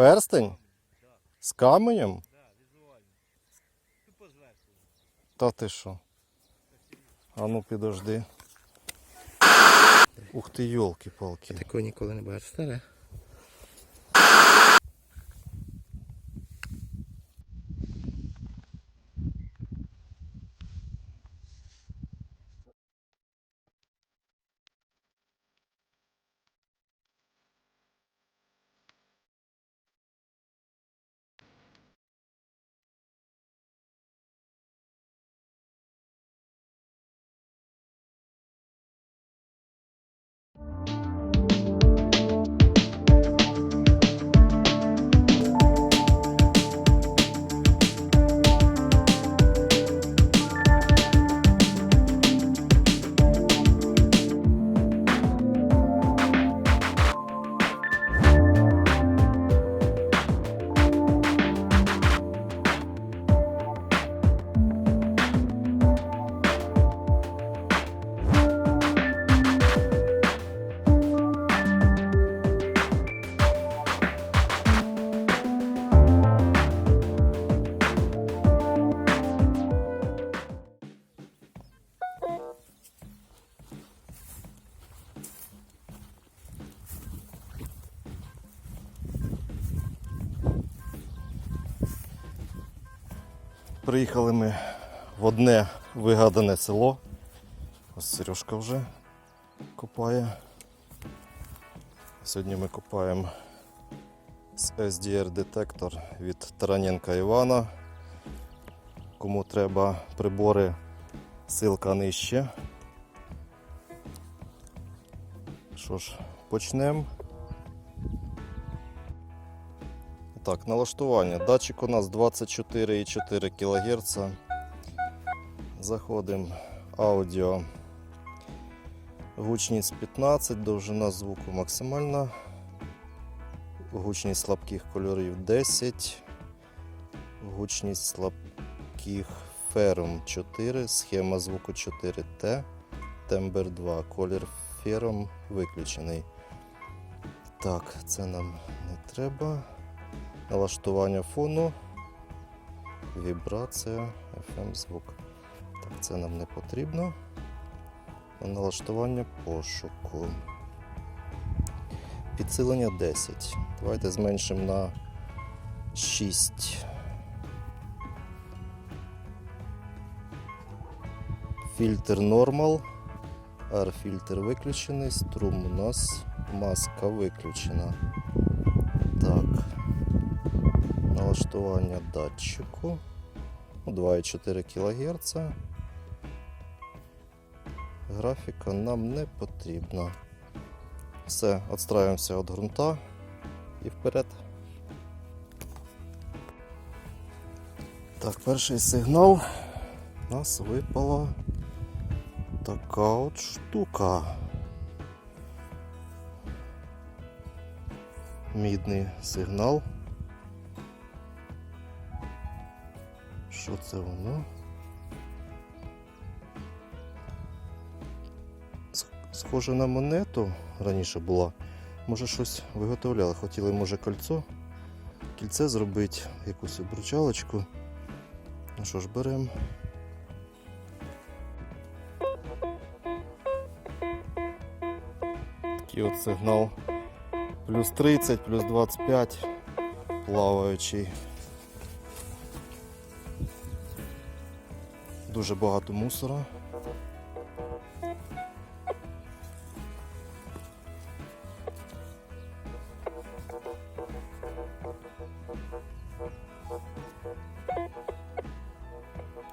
Перстень? З каменем? Та ти що? А ну підожди. Ух ти, йолки-палки. Такого ніколи не бачив. Старе. Приїхали ми в одне вигадане село. Ось Сережка вже копає. Сьогодні ми копаємо з SDR детектор від Тараненка Івана. Кому треба прибори, ссылка нижче. Що ж, почнемо. Так, налаштування. Датчик у нас 24,4 кГц. Заходимо аудіо. Гучність 15, довжина звуку максимальна. Гучність слабких кольорів 10. Гучність слабких ферум 4. Схема звуку 4Т. Тембр 2. Колір ферум виключений. Так, це нам не треба. Налаштування фону, вібрація, FM звук. Так, це нам не потрібно. Налаштування пошуку. Підсилення 10. Давайте зменшимо на 6. Фільтр нормал. R-фільтр виключений. Струм у нас маска виключена. Так налаштування датчику Ну, 2,4 кГц. Графіка нам не потрібна. Все, відстраюємося від ґрунта і вперед. Так, перший сигнал. У нас випала така от штука. Мідний сигнал. Що це воно? Схоже на монету раніше була. Може щось виготовляли. Хотіли, може, кольцо. Кільце зробити, якусь обручалочку. Ну що ж, беремо. Такий от сигнал. Плюс 30, плюс 25 плаваючий. Дуже багато мусора.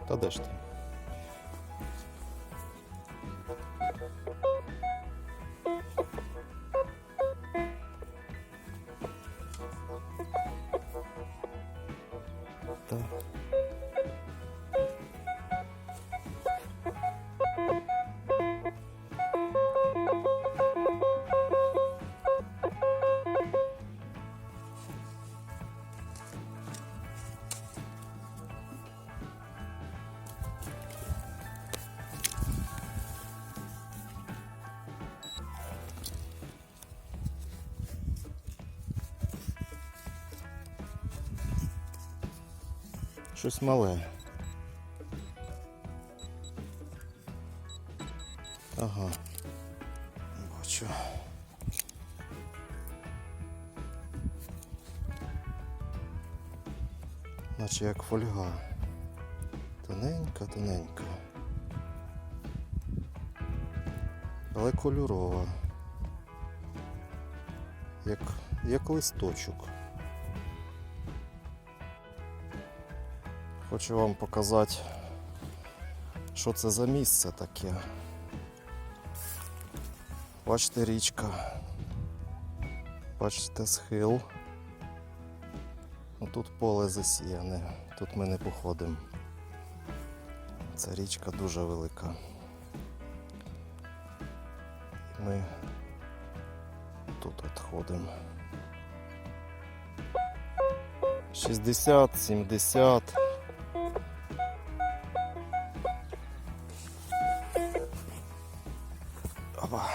Та де ж ти? Щось мале. Ага. Бачу. Наче як фольга. Тоненька, тоненька. Але кольорова. Як, як листочок. Хочу вам показати, що це за місце таке. Бачите річка. Бачите схил. Ну, Тут поле засіяне, тут ми не походимо. Ця річка дуже велика. І Ми тут от ходимо. 60, 70. Опа.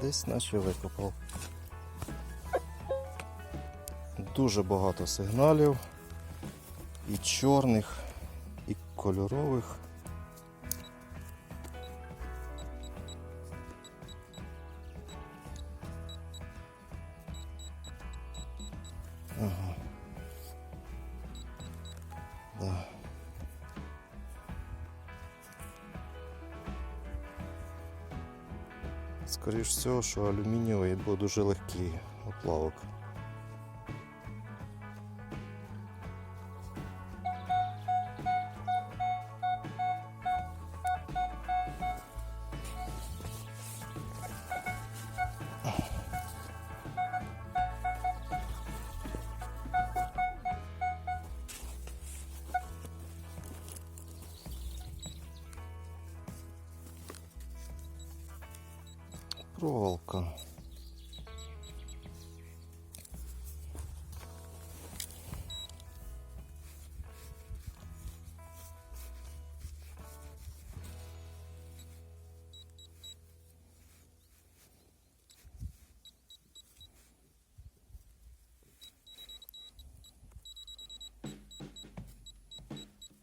Десь наче викопав. Дуже багато сигналів. І чорних, і кольорових. Всього, що алюмінієвий, бо дуже легкий оплавок. Проволока.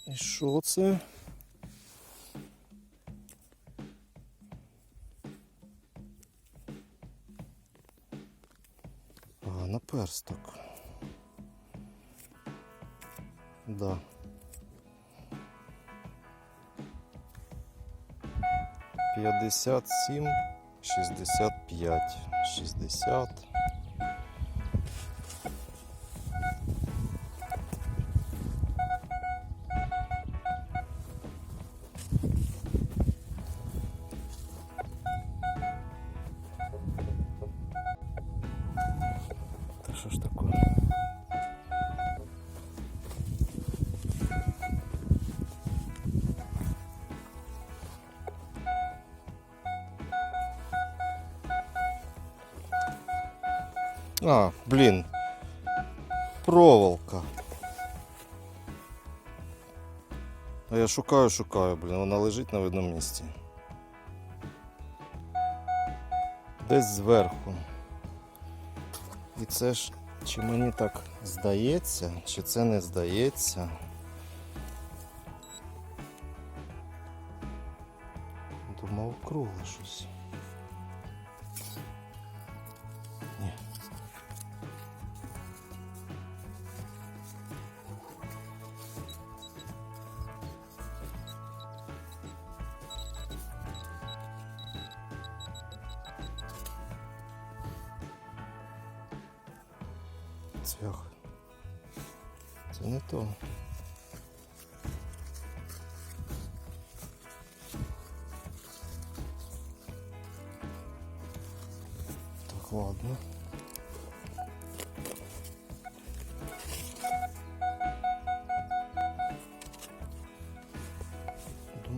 І що це? Наперсток. Да. П'ятдесят сім, шістдесят п'ять, шістдесят. Шукаю, шукаю, блін, вона лежить на видному місці. Десь зверху. І це ж чи мені так здається, чи це не здається. Думав, кругле щось.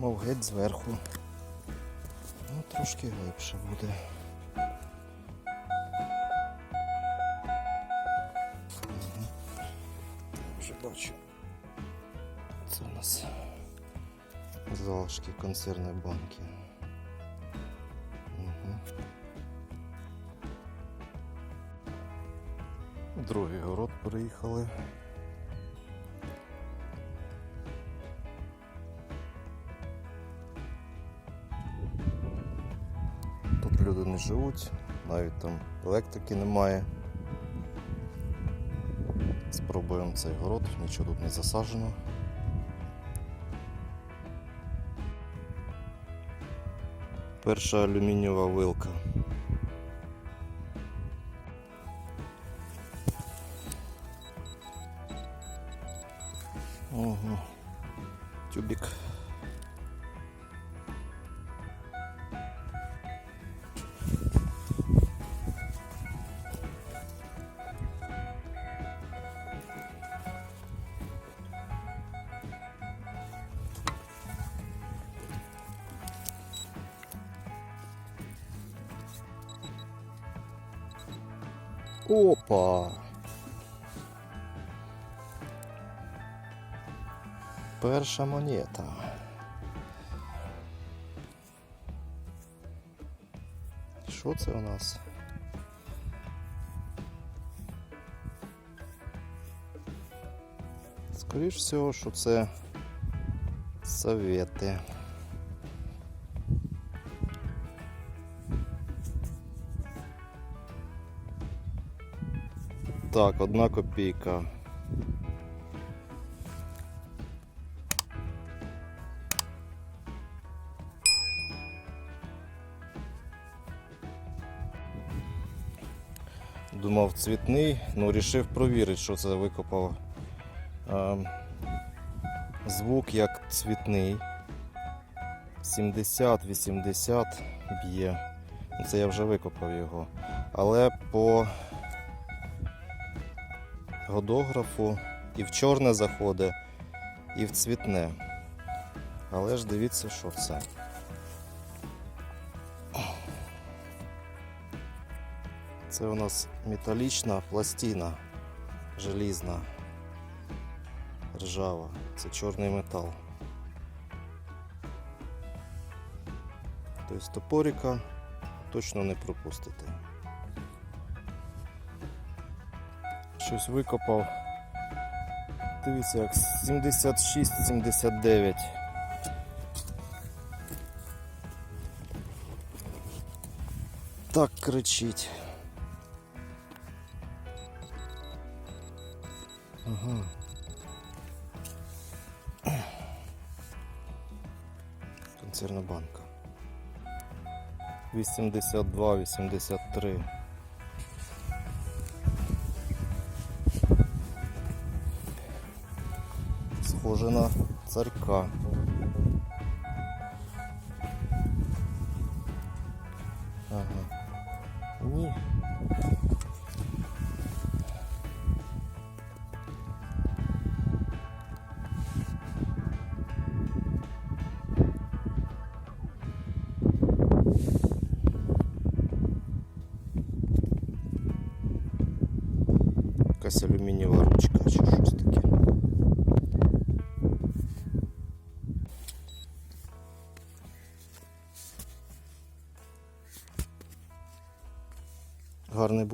Думав геть зверху. Ну, трошки глибше буде. Вже бачу. Це у нас залишки консервної банки. Другий город приїхали. Живуть, навіть там електрики немає. Спробуємо цей город, нічого тут не засаджено. Перша алюмінієва вилка. Ого. Тюбик. Перша монета. Що це у нас? Скоріш всього, що це совєти. Так, одна копійка. Цвітний, ну рішив провірити, що це викопав. Звук як цвітний. 70-80 б'є. Це я вже викопав його. Але по годографу і в чорне заходить, і в цвітне. Але ж дивіться, що це. Це у нас металічна пластина, желізна, ржава. Це чорний метал. Тобто топорика точно не пропустите. Щось викопав. Дивіться, як 76-79. Так кричить. Ага. Концерна банка. 82, 83. Схоже на царька.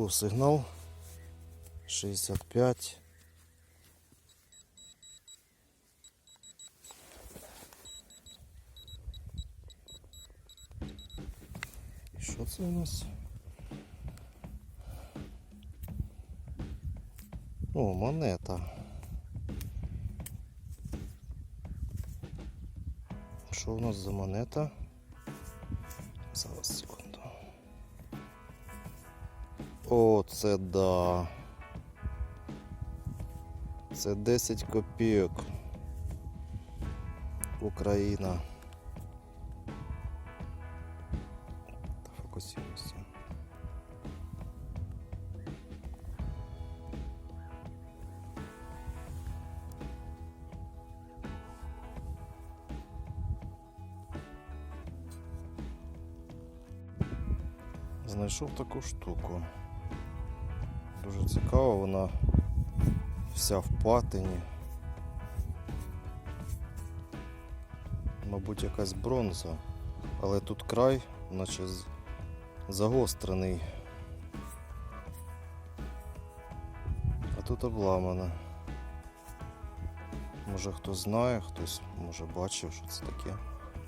Був сигнал. 65. І що це у нас? О, монета. Що у нас за монета? Зараз О, це да. Це 10 копійок. Україна. Та фокусуємося. Знайшов таку штуку. Дуже цікаво, вона вся в патині. Мабуть, якась бронза, але тут край, наче загострений. А тут обламано. Може хтось знає, хтось може бачив, що це таке.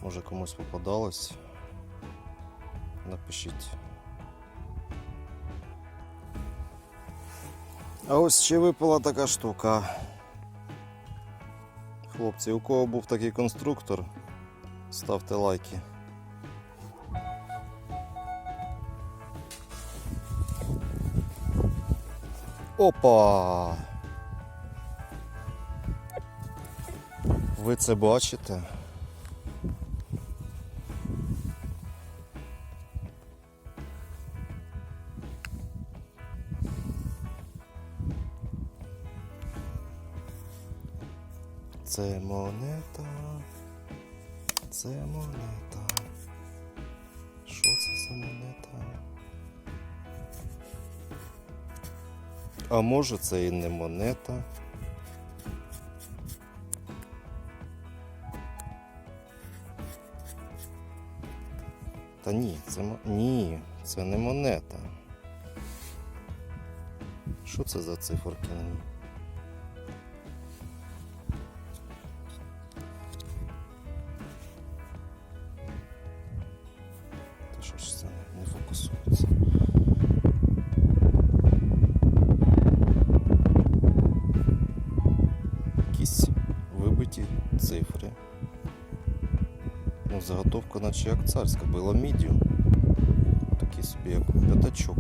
Може комусь попадалось. Напишіть. А ось ще випала така штука. Хлопці, у кого був такий конструктор, ставте лайки. Опа! Ви це бачите? Це монета. Це монета. Що це за монета? А може це і не монета? Та ні, це ні, це не монета. Що це за циферки заготовка наче як царська, була мідію. Такий собі як п'ятачок.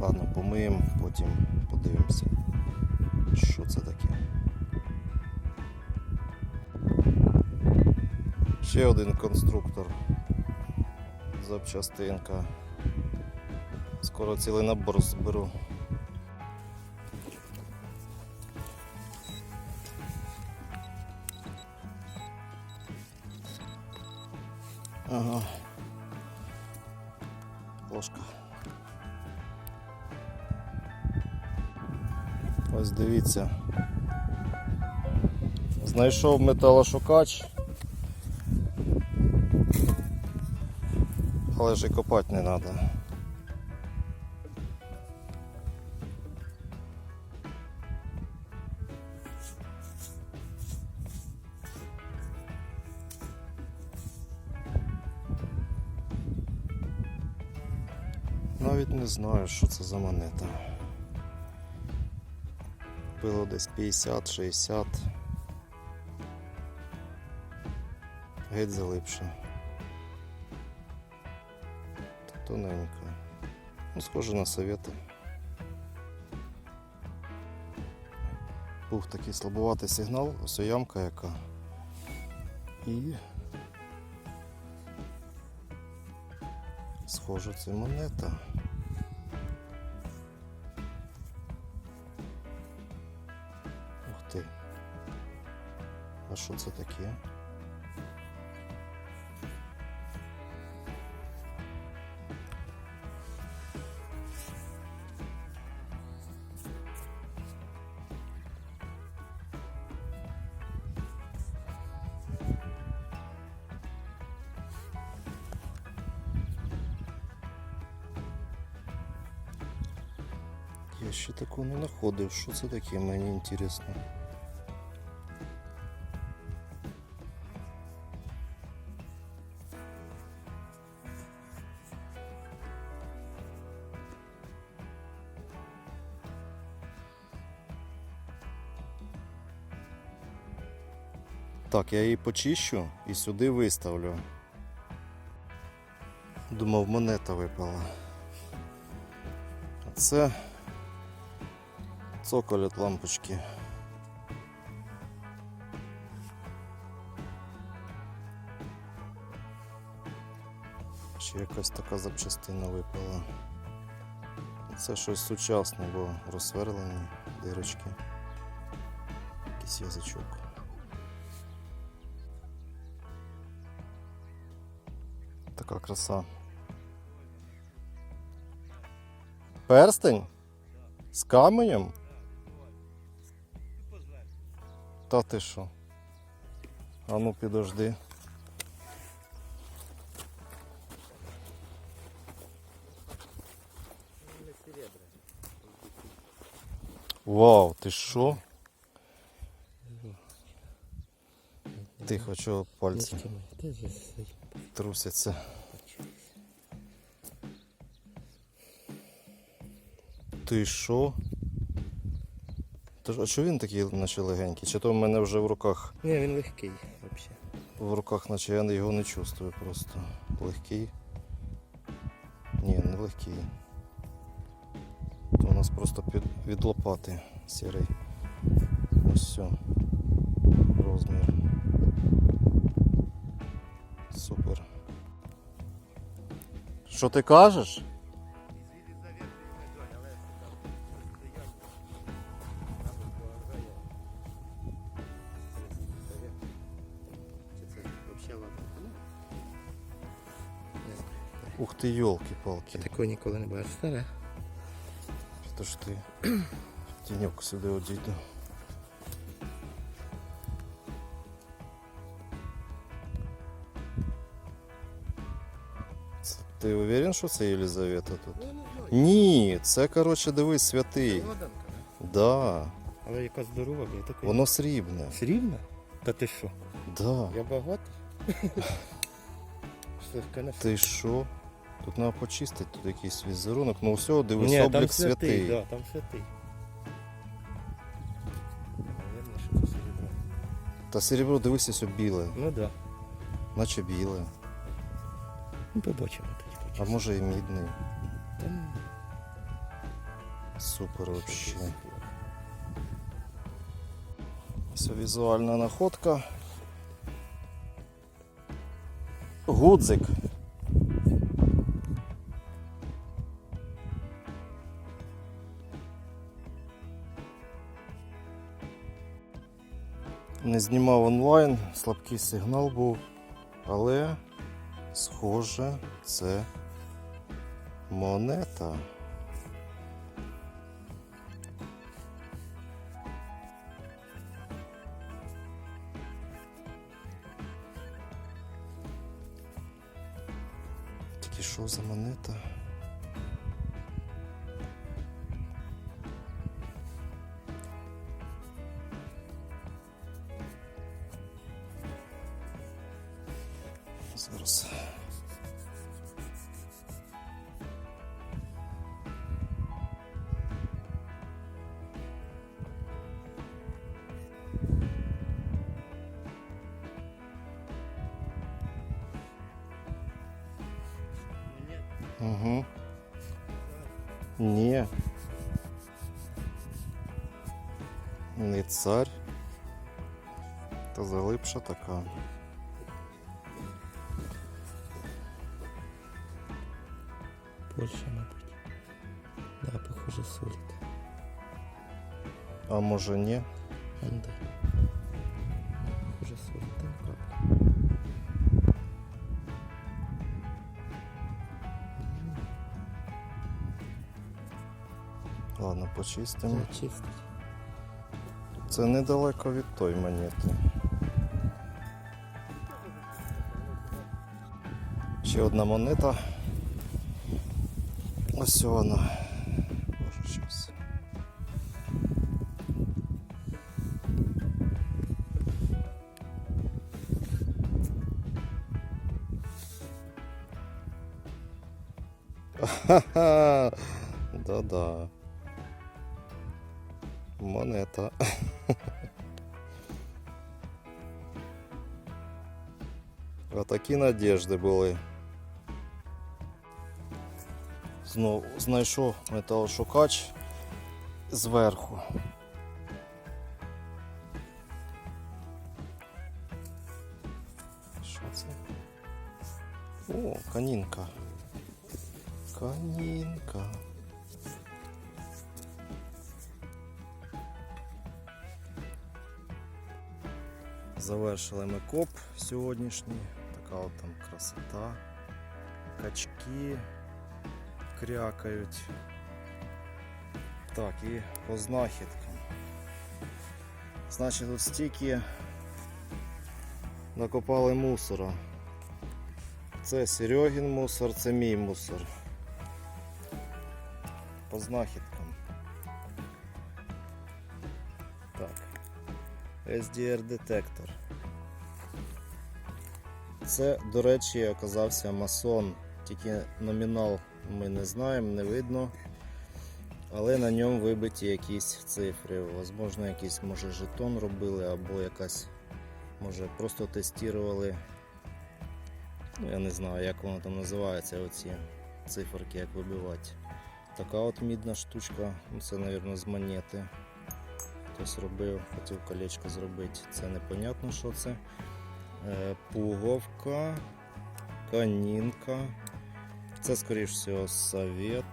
Ладно, помиємо, потім подивимося, що це таке. Ще один конструктор. Запчастинка. Скоро цілий набор зберу. Ага. Ложка. Ось дивіться. Знайшов металошукач. Але ж і копати не треба. Що це за монета. Було десь 50-60. Геть залипше. Тоненько. Ну, схоже на совєти. Був такий слабуватий сигнал, ось ямка яка. І схоже це монета. Що це таке? Я ще такого не знаходив. Що це таке, мені інтересно. Так, я її почищу і сюди виставлю. Думав, монета випала. А це цоколь від лампочки. Ще якась така запчастина випала. Це щось сучасне, бо розсверлені дирочки. Якийсь язичок. Така краса. Перстень? З каменем? Та ти що? А ну підожди. Вау, ти що? Тихо, чого пальці трусяться. Ти що? А чого він такий наче легенький? Чи то в мене вже в руках, Ні, він легкий взагалі. в руках, наче я його не чувствую просто. Легкий. Ні, не легкий. То у нас просто під, від лопати сірий. Ось все. Розмір. Супер. Що ти кажеш? Ух ти, йолки-палки. Такого ніколи не бачив. Старе. Що ж ти? Тіньок сюди одійду. Ти уверен, що це Єлизавета тут? Ні, це коротше дивись святий. Да? Але яка здорова, бля, така. воно срібне. Срібна? Та ти що? Да. Я багатий? Ти що? Тут треба почистити, тут якийсь візерунок. Ну все, дивись, Ні, там облік святий, святий. да, там святий. Наверно, що це серебро. Та серебро дивися, все біле, Ну да. наче біле. Ну, побачимо тоді. А може і мідний. Там Супер щось вообще. було. Все візуальна находка. Гудзик. Не знімав онлайн, слабкий сигнал був, але схоже, це монета. Тільки що за монета? Зараз. Угу. Ні. Не цар. Та залипша така. Може ні? Там капля. Ладно, почистимо. Зачистить. Це недалеко від той монети. Ще одна монета. Ось вона. Ха-ха! Да-да. Монета. Отакі надіжди були. Знову знайшов металошукач зверху. Що це? О, канінка. Канінка. Завершили ми коп сьогоднішній. Така от там красота. Качки крякають. Так, і по знахідкам. Значить, тут стільки накопали мусора. Це Серегін мусор, це мій мусор. По знахідкам. Так. SDR детектор. Це, до речі, оказався масон. Тільки номінал ми не знаємо, не видно. Але на ньому вибиті якісь цифри. Возможно, якийсь може жетон робили, або якась, може, просто тестували. Ну, я не знаю, як воно там називається, оці циферки, як вибивати. Така от мідна штучка, ну це, мабуть, з монети. Хтось робив, хотів колечко зробити. Це непонятно, що це. Е, Пуговка, канінка. Це, скоріш всього, совет.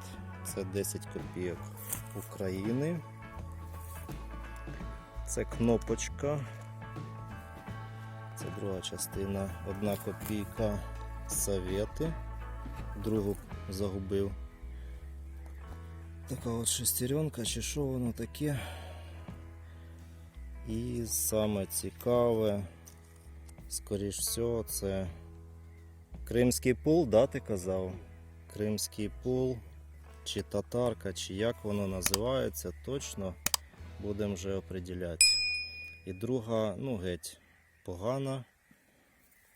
Це 10 копійок України. Це кнопочка. Це друга частина. Одна копійка Совети. Другу загубив. Така от шестеренка, чи що воно таке. І саме цікаве, скоріш всього, це Кримський пул, да, ти казав? Кримський пул, чи татарка, чи як воно називається, точно будемо вже определяти. І друга, ну геть, погана.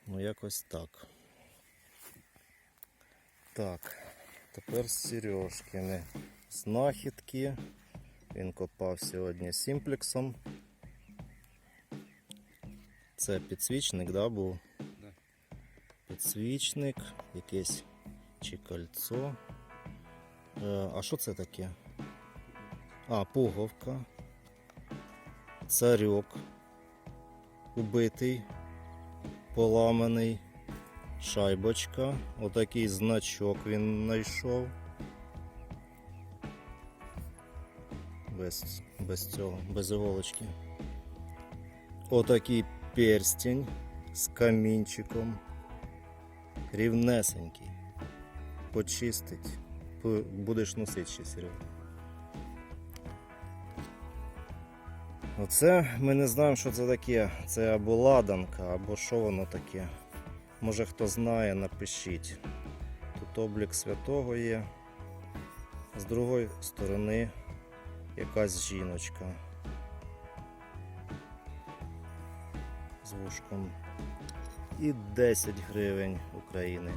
Ну якось так. Так, тепер Сережкини. Знахідки. Він копав сьогодні сімплексом. Це підсвічник, да, був? Да. Підсвічник, якесь чи кольцо. Е, а що це таке? А, пуговка. Царьок. Убитий, поламаний. Шайбочка. Отакий значок він знайшов. Без, без цього, без іголочки. Отакий перстень з камінчиком. Рівнесенький. Почистить. Будеш носити ще Серега. Оце ми не знаємо, що це таке. Це або ладанка, або що воно таке. Може хто знає, напишіть. Тут облік святого є. З другої сторони якась жіночка. З вушком. І 10 гривень України.